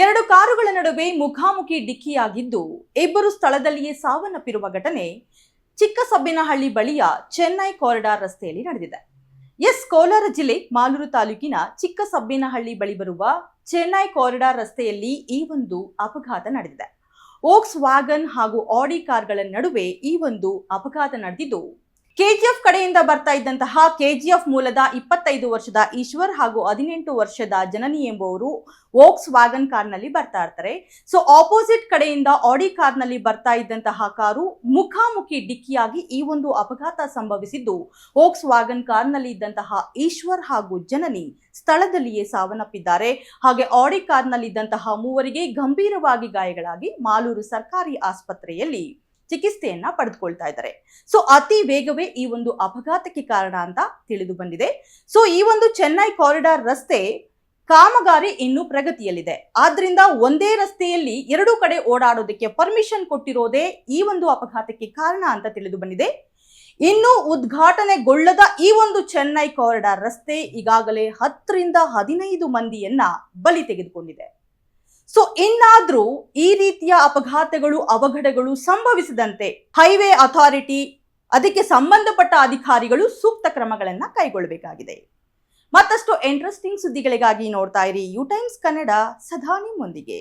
ಎರಡು ಕಾರುಗಳ ನಡುವೆ ಮುಖಾಮುಖಿ ಡಿಕ್ಕಿಯಾಗಿದ್ದು ಇಬ್ಬರು ಸ್ಥಳದಲ್ಲಿಯೇ ಸಾವನ್ನಪ್ಪಿರುವ ಘಟನೆ ಚಿಕ್ಕಸಬ್ಬಿನಹಳ್ಳಿ ಬಳಿಯ ಚೆನ್ನೈ ಕಾರಿಡಾರ್ ರಸ್ತೆಯಲ್ಲಿ ನಡೆದಿದೆ. ಎಸ್ ಕೋಲಾರ ಜಿಲ್ಲೆ ಮಾಲೂರು ತಾಲೂಕಿನ ಚಿಕ್ಕಸಬ್ಬಿನಹಳ್ಳಿ ಬಳಿ ಬರುವ ಚೆನ್ನೈ ಕಾರಿಡಾರ್ ರಸ್ತೆಯಲ್ಲಿ ಈ ಒಂದು ಅಪಘಾತ ನಡೆದಿದೆ. ಓಕ್ಸ್ ವ್ಯಾಗನ್ ಹಾಗೂ ಆಡಿ ಕಾರ್ಗಳ ನಡುವೆ ಈ ಒಂದು ಅಪಘಾತ ನಡೆದಿದ್ದು ಕೆಜಿಎಫ್ ಕಡೆಯಿಂದ ಬರ್ತಾ ಇದ್ದಂತಹ ಕೆಜಿಎಫ್ ಮೂಲದ ಇಪ್ಪತ್ತೈದು ವರ್ಷದ ಈಶ್ವರ್ ಹಾಗೂ ಹದಿನೆಂಟು ವರ್ಷದ ಜನನಿ ಎಂಬುವರು ವೋಕ್ಸ್ ವ್ಯಾಗನ್ ಕಾರ್ನಲ್ಲಿ ಬರ್ತಾ ಇರ್ತಾರೆ. ಸೊ ಆಪೋಸಿಟ್ ಕಡೆಯಿಂದ ಆಡಿ ಕಾರ್ನಲ್ಲಿ ಬರ್ತಾ ಇದ್ದಂತಹ ಕಾರು ಮುಖಾಮುಖಿ ಡಿಕ್ಕಿಯಾಗಿ ಈ ಒಂದು ಅಪಘಾತ ಸಂಭವಿಸಿದ್ದು. ವೋಕ್ಸ್ ವ್ಯಾಗನ್ ಕಾರ್ನಲ್ಲಿ ಇದ್ದಂತಹ ಈಶ್ವರ್ ಹಾಗೂ ಜನನಿ ಸ್ಥಳದಲ್ಲಿಯೇ ಸಾವನ್ನಪ್ಪಿದ್ದಾರೆ. ಹಾಗೆ ಆಡಿ ಕಾರ್ನಲ್ಲಿದ್ದಂತಹ ಮೂವರಿಗೆ ಗಂಭೀರವಾಗಿ ಗಾಯಗಳಾಗಿ ಮಾಲೂರು ಸರ್ಕಾರಿ ಆಸ್ಪತ್ರೆಯಲ್ಲಿ ಚಿಕಿತ್ಸೆಯನ್ನ ಪಡೆದುಕೊಳ್ತಾ ಇದ್ದಾರೆ. ಸೊ ಅತಿ ವೇಗವೇ ಈ ಒಂದು ಅಪಘಾತಕ್ಕೆ ಕಾರಣ ಅಂತ ತಿಳಿದು ಬಂದಿದೆ. ಸೊ ಈ ಒಂದು ಚೆನ್ನೈ ಕಾರಿಡಾರ್ ರಸ್ತೆ ಕಾಮಗಾರಿ ಇನ್ನೂ ಪ್ರಗತಿಯಲ್ಲಿದೆ. ಆದ್ರಿಂದ ಒಂದೇ ರಸ್ತೆಯಲ್ಲಿ ಎರಡೂ ಕಡೆ ಓಡಾಡೋದಕ್ಕೆ ಪರ್ಮಿಷನ್ ಕೊಟ್ಟಿರೋದೇ ಈ ಒಂದು ಅಪಘಾತಕ್ಕೆ ಕಾರಣ ಅಂತ ತಿಳಿದು ಬಂದಿದೆ. ಇನ್ನು ಉದ್ಘಾಟನೆಗೊಳ್ಳದ ಈ ಒಂದು ಚೆನ್ನೈ ಕಾರಿಡಾರ್ ರಸ್ತೆ ಈಗಾಗಲೇ ಹತ್ತರಿಂದ ಹದಿನೈದು ಮಂದಿಯನ್ನ ಬಲಿ ತೆಗೆದುಕೊಂಡಿದೆ. ಸೊ ಇನ್ನಾದ್ರೂ ಈ ರೀತಿಯ ಅಪಘಾತಗಳು, ಅವಘಡಗಳು ಸಂಭವಿಸದಂತೆ ಹೈವೇ ಅಥಾರಿಟಿ ಅದಕ್ಕೆ ಸಂಬಂಧಪಟ್ಟ ಅಧಿಕಾರಿಗಳು ಸೂಕ್ತ ಕ್ರಮಗಳನ್ನು ಕೈಗೊಳ್ಳಬೇಕಾಗಿದೆ. ಮತ್ತಷ್ಟು ಇಂಟ್ರೆಸ್ಟಿಂಗ್ ಸುದ್ದಿಗಳಿಗಾಗಿ ನೋಡ್ತಾ ಇರಿ ಯು ಟೈಮ್ಸ್ ಕನ್ನಡ ಸದಾ ನಿಮ್ಮೊಂದಿಗೆ